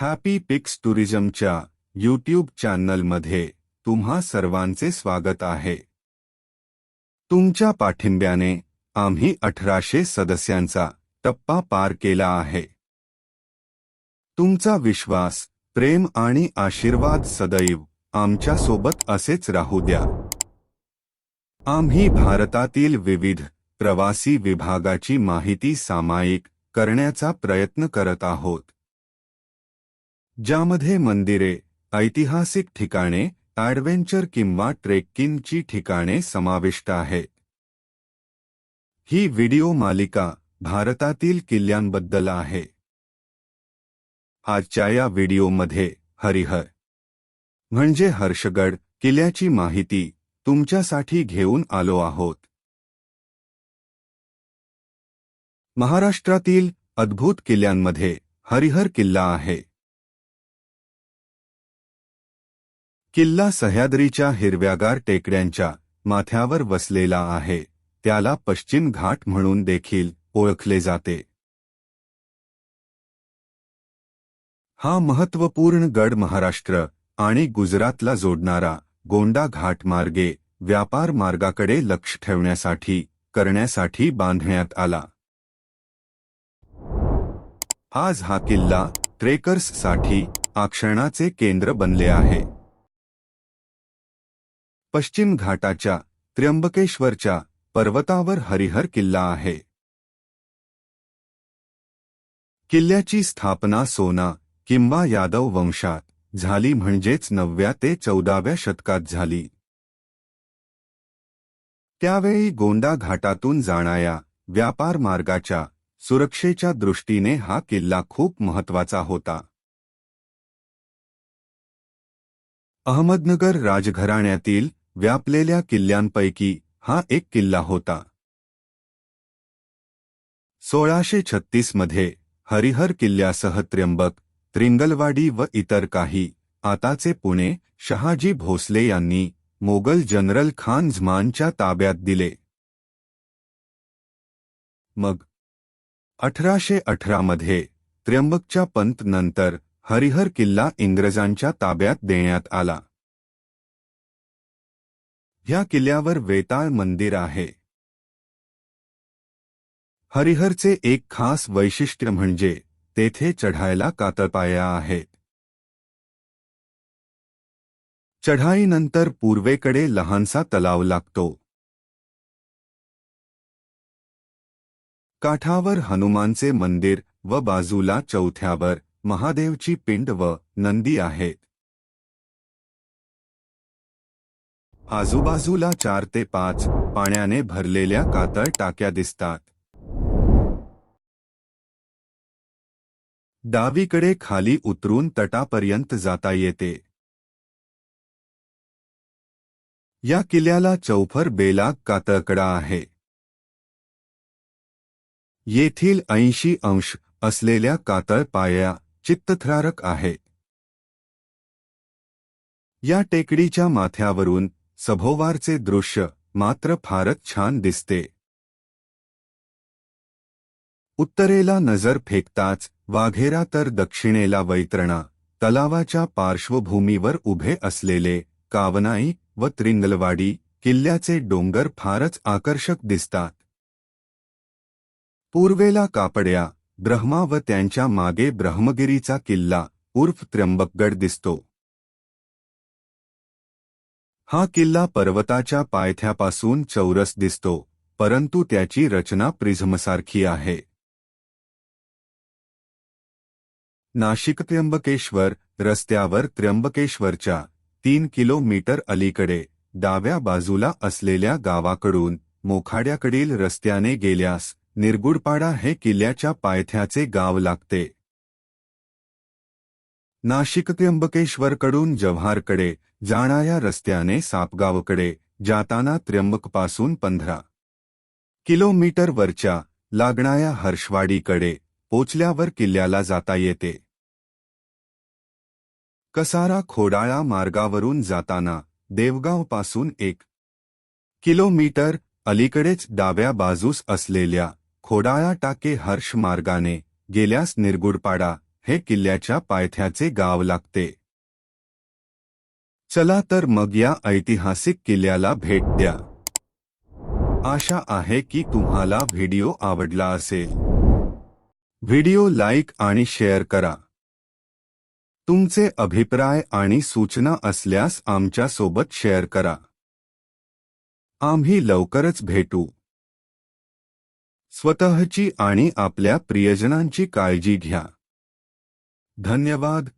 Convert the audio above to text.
Happy पिक्स टुरिझमच्या YouTube चॅनलमध्ये तुम्हा सर्वांचे स्वागत आहे. तुमच्या पाठिंब्याने आम्ही अठराशे सदस्यांचा टप्पा पार केला आहे. तुमचा विश्वास प्रेम आणि आशीर्वाद सदैव आमच्यासोबत असेच राहू द्या. आम्ही भारतातील विविध प्रवासी विभागाची माहिती सामायिक करण्याचा प्रयत्न करत आहोत. ज्यामध्ये मंदिरे, ऐतिहासिक ठिकाणे, ॲडव्हेंचर किंवा ट्रेकिंगची ठिकाणे समाविष्ट आहेत ही व्हिडिओ मालिका भारतातील किल्ल्यांबद्दल आहे. आजच्या या व्हिडिओमध्ये हरिहर म्हणजे हर्षगड किल्ल्याची माहिती तुमच्यासाठी घेऊन आलो आहोत. महाराष्ट्रातील अद्भुत किल्ल्यांमध्ये हरिहर किल्ला आहे. किल्ला सह्याद्रीच्या हिरव्यागार टेकड्यांच्या माथ्यावर वसलेला आहे. त्याला पश्चिम घाट म्हणून देखील ओळखले जाते. हा महत्त्वपूर्ण गड महाराष्ट्र आणि गुजरातला जोडणारा गोंडा घाट मार्गे व्यापार मार्गाकडे लक्ष ठेवण्यासाठी करण्यासाठी बांधण्यात आला. आज हा किल्ला ट्रेकर्ससाठी आक्षणाचे केंद्र बनले आहे. पश्चिम घाटाच्या त्र्यंबकेश्वरच्या पर्वतावर हरिहर किल्ला आहे. किल्ल्याची स्थापना सोना किंवा यादव वंशात झाली म्हणजेच नवव्या ते चौदाव्या शतकात झाली. त्यावेळी गोंडा घाटातून जाणाऱ्या व्यापार मार्गाच्या सुरक्षेच्या दृष्टीने हा किल्ला खूप महत्त्वाचा होता. अहमदनगर राजघराण्यातील व्यापलेल्या किल्ल्यांपैकी हा एक किल्ला होता. सोळाशे छत्तीसमध्ये हरिहर किल्ल्यासह त्र्यंबक त्रिंगलवाडी व इतर काही आताचे पुणे शहाजी भोसले यांनी मोगल जनरल खान झमानच्या ताब्यात दिले. मग अठराशे अठरामध्ये त्र्यंबकच्या पंत नंतर हरिहर किल्ला इंग्रजांच्या ताब्यात देण्यात आला. ह्या किल्ल्यावर वेताळ मंदिर आहे. हरिहरचे एक खास वैशिष्ट्य म्हणजे तेथे चढायला कातळपाया आहेत. चढाईनंतर पूर्वेकडे लहानसा तलाव लागतो. काठावर हनुमानचे मंदिर व बाजूला चौथ्यावर महादेवची पिंड व नंदी आहेत. आजूबाजूला चार ते पाच पाण्याने भरलेल्या कातळ टाक्या दिसतात. डावीकडे खाली उतरून तटापर्यंत जाता येते. या किल्ल्याला चौफर बेलाग कातळकडा आहे. येथील ऐंशी अंश असलेल्या कातळ पाया चित्तथरारक आहे. या टेकडीच्या माथ्यावरून सभोवारचे दृश्य मात्र फारच छान दिसते. उत्तरेला नजर फेकताच वाघेरा तर दक्षिणेला वैतरणा तलावाच्या पार्श्वभूमीवर उभे असलेले कावनाई व त्रिंगलवाडी किल्ल्याचे डोंगर फारच आकर्षक दिसतात. पूर्वेला कापड्या ब्रह्मा व त्यांच्या मागे ब्रह्मगिरीचा किल्ला उर्फ त्र्यंबकगड दिसतो. हा किल्ला पर्वताच्या पायथ्यापासून चौरस दिसतो परंतु त्याची रचना प्रिझमसारखी आहे. नाशिक त्र्यंबकेश्वर रस्त्यावर त्र्यंबकेश्वरच्या तीन किलोमीटर अलीकडे डाव्या बाजूला असलेल्या गावाकडून मोखाड्याकडील रस्त्याने गेल्यास निरगुडपाडा हे किल्ल्याच्या पायथ्याचे गाव लागते. नाशिक त्र्यंबकेश्वरकडून जव्हारकडे जाणाऱ्या रस्त्याने सापगावकडे जाताना त्र्यंबकपासून पंधरा किलोमीटरवरच्या लागणाऱ्या हर्षवाडीकडे पोचल्यावर किल्ल्याला जाता येते. कसारा खोडाळा मार्गावरून जाताना देवगावपासून एक किलोमीटर अलीकडेच डाव्या बाजूस असलेल्या खोडाळा टाके हर्ष मार्गाने गेल्यास निरगुडपाडा हे किल्ल्याच्या पायथ्याचे गाव लागते. चला तर मग या ऐतिहासिक किल्ल्याला भेट द्या. आशा आहे की तुम्हाला व्हिडिओ आवडला असेल. व्हिडिओ लाईक आणि शेअर करा. तुमचे अभिप्राय आणि सूचना असल्यास आमच्यासोबत शेअर करा. आम्ही लवकरच भेटू. स्वतःची आणि आपल्या प्रियजनांची काळजी घ्या. धन्यवाद.